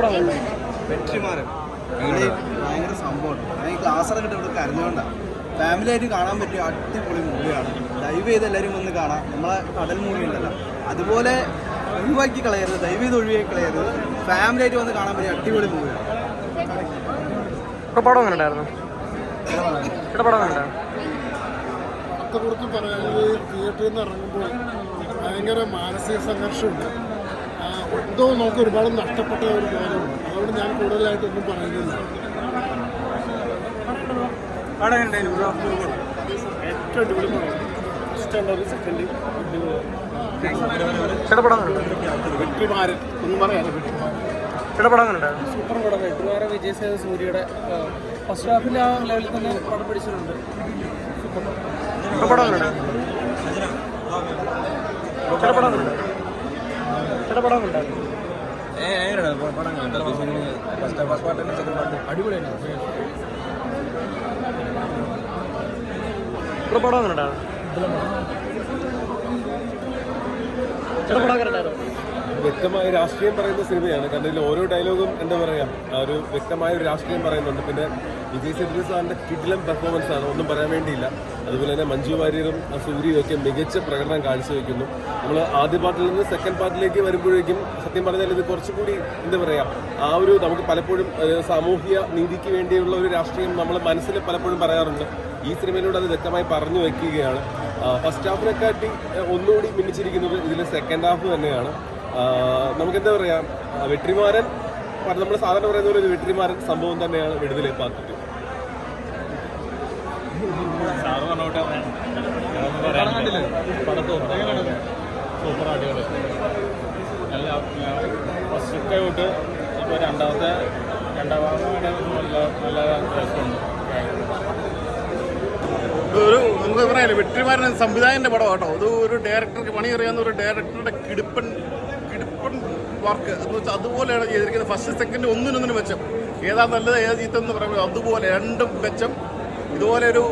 പടം കണ്ടു വെற்றிമാരൻ ഇവിടെ ഭയങ്കര സംഭവമാണ് ഞാൻ ഈ ക്ലാസ്സൊക്കെ കിട്ടി ഇവിടെ കരഞ്ഞുകൊണ്ടാണ് ഫാമിലി ആയിട്ട് കാണാൻ പറ്റിയ അടിപൊളി മൂവിയാണ്. ദയവ് ചെയ്ത് എല്ലാവരും വന്ന് കാണാം. നമ്മളെ കടൽ മൂവി ഉണ്ടല്ലോ. അതുപോലെ ഒഴിവാക്കി കളയരുത് ദയവ് ചെയ്ത് ഒഴിവാക്കി കളയരുത്. ഫാമിലി ആയിട്ട് വന്ന് കാണാൻ പറ്റിയ അടിപൊളി മൂവിയാണ്. പടം എങ്ങനെ ഉണ്ടായിരുന്നു ഇവിടെ പടം എങ്ങനെ ഉണ്ടായിരുന്നു പടത്തെക്കുറിച്ച് പറയുന്നത് തിയേറ്ററിൽ നിന്ന് ഇറങ്ങുമ്പോൾ ഭയങ്കര മാനസിക സംഘർഷമുണ്ട്. എന്തോ നമുക്ക് ഒരുപാട് നഷ്ടപ്പെട്ട ഒരു കാര്യമാണ് അതുകൊണ്ട് ഞാൻ കൂടുതലായിട്ടൊന്നും പറയുന്നില്ല. ഏറ്റവും അടിപൊളി ഇഷ്ടമുള്ള സെക്കൻഡ് വെട്ടിമാരൻ ഒന്നും സൂപ്പർ പടം. വിജയ് സേതു സൂര്യയുടെ ഫസ്റ്റ് ഹാഫിൽ ആ ലെവലിൽ തന്നെ പടം പിടിച്ചിട്ടുണ്ട്. ഇപ്പോൾ പടം. എങ്ങനെ ഉണ്ടായിരുന്നു? ചേട്ടാ പടം എങ്ങനെ ഉണ്ടായിരുന്നു ചേട്ടാ പടം എങ്ങനെ ഉണ്ടായിരുന്നു ഇവിടെ പടം എങ്ങനെ ഉണ്ടായിരുന്നു ചേട്ടാ പടം എങ്ങനെ ഉണ്ടായിരുന്നു വ്യക്തമായ രാഷ്ട്രീയം പറയുന്ന സിനിമയാണ്. കാരണം ഇതിൽ ഓരോ ഡയലോഗും എന്താ പറയുക ഒരു വ്യക്തമായ ഒരു രാഷ്ട്രീയം പറയുന്നുണ്ട്. പിന്നെ വിജയ് സേതുപതി സാറിന്റെ കിഡിലം പെർഫോമൻസ് ആണ് ഒന്നും പറയാൻ വേണ്ടിയില്ല. അതുപോലെ തന്നെ മഞ്ജു വാര്യരും സൂര്യയും ഒക്കെ മികച്ച പ്രകടനം കാഴ്ചവെക്കുന്നു. നമ്മൾ ആദ്യ പാർട്ടിൽ നിന്ന് സെക്കൻഡ് പാർട്ടിലേക്ക് വരുമ്പോഴേക്കും സത്യം പറഞ്ഞാൽ ഇത് കുറച്ചുകൂടി എന്താ പറയുക ആ ഒരു നമുക്ക് പലപ്പോഴും സാമൂഹിക നീതിക്ക് വേണ്ടിയുള്ള ഒരു രാഷ്ട്രീയം നമ്മൾ മനസ്സിൽ പലപ്പോഴും പറയാറുണ്ട്. ഈ സിനിമയിലൂടെ അത് വ്യക്തമായി പറഞ്ഞു വയ്ക്കുകയാണ് ഫസ്റ്റ് ഹാഫിനെക്കാട്ടി ഒന്നുകൂടി മിന്നിച്ചിരിക്കുന്നത് ഇതിലെ സെക്കൻഡ് ഹാഫ് തന്നെയാണ്. നമുക്ക് എന്താ പറയാ വെട്ടിമാരൻ വെട്രിമാരൻ നമ്മൾ സാധാരണ പറയുന്ന പോലെ ഒരു വെട്രിമാരൻ സംഭവം തന്നെയാണ് വിടുതലെ പാർട്ടിട്ട് സൂപ്പർ അടിപൊളി. നല്ല ഫസ്റ്റത്തെ തൊട്ട് ഇപ്പോൾ രണ്ടാമത്തെ രണ്ടാം നല്ല നല്ല രസമുണ്ട്. ഒരു നമുക്ക് പറയാനില്ല വെട്ടിമാരൻ സംവിധായകന്റെ പടം കേട്ടോ അത് ഒരു ഡയറക്ടർക്ക് പണി അറിയാവുന്ന ഒരു ഡയറക്ടറുടെ കിടുപ്പൻ കിടുപ്പൻ വർക്ക് എന്ന് വെച്ചാൽ അതുപോലെയാണ് ചെയ്തിരിക്കുന്നത്. ഫസ്റ്റ് സെക്കൻഡ് ഒന്നിനൊന്നിനും മെച്ചം ഏതാ നല്ലത് ഏതാ ചീത്തെന്ന് പറയുമ്പോൾ അതുപോലെ രണ്ടും മെച്ചം ഇതുപോലെ ഒരു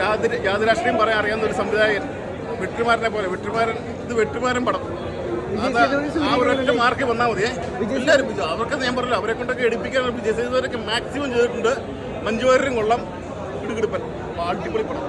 രാതി രാഷ്ട്രീയം പറയാൻ അറിയാവുന്ന ഒരു സംവിധായകൻ വെട്ടിമാരനെ പോലെ വെട്ടിമാരൻ ഇത് വെട്ടിമാരൻ പടം. അത് ആ ഒരൊറ്റ മാർക്ക് വന്നാൽ മതിയേ എല്ലാവരും അവർക്ക് ഞാൻ പറഞ്ഞില്ല അവരെ കൊണ്ടൊക്കെ എടുപ്പിക്കാൻ വിജയ് സേതുവരൊക്കെ മാക്സിമം ചെയ്തിട്ടുണ്ട് മഞ്ജു വാര്യരും കൊള്ളാം ഇടുകിടുപ്പൻ അടിപൊളി പടം.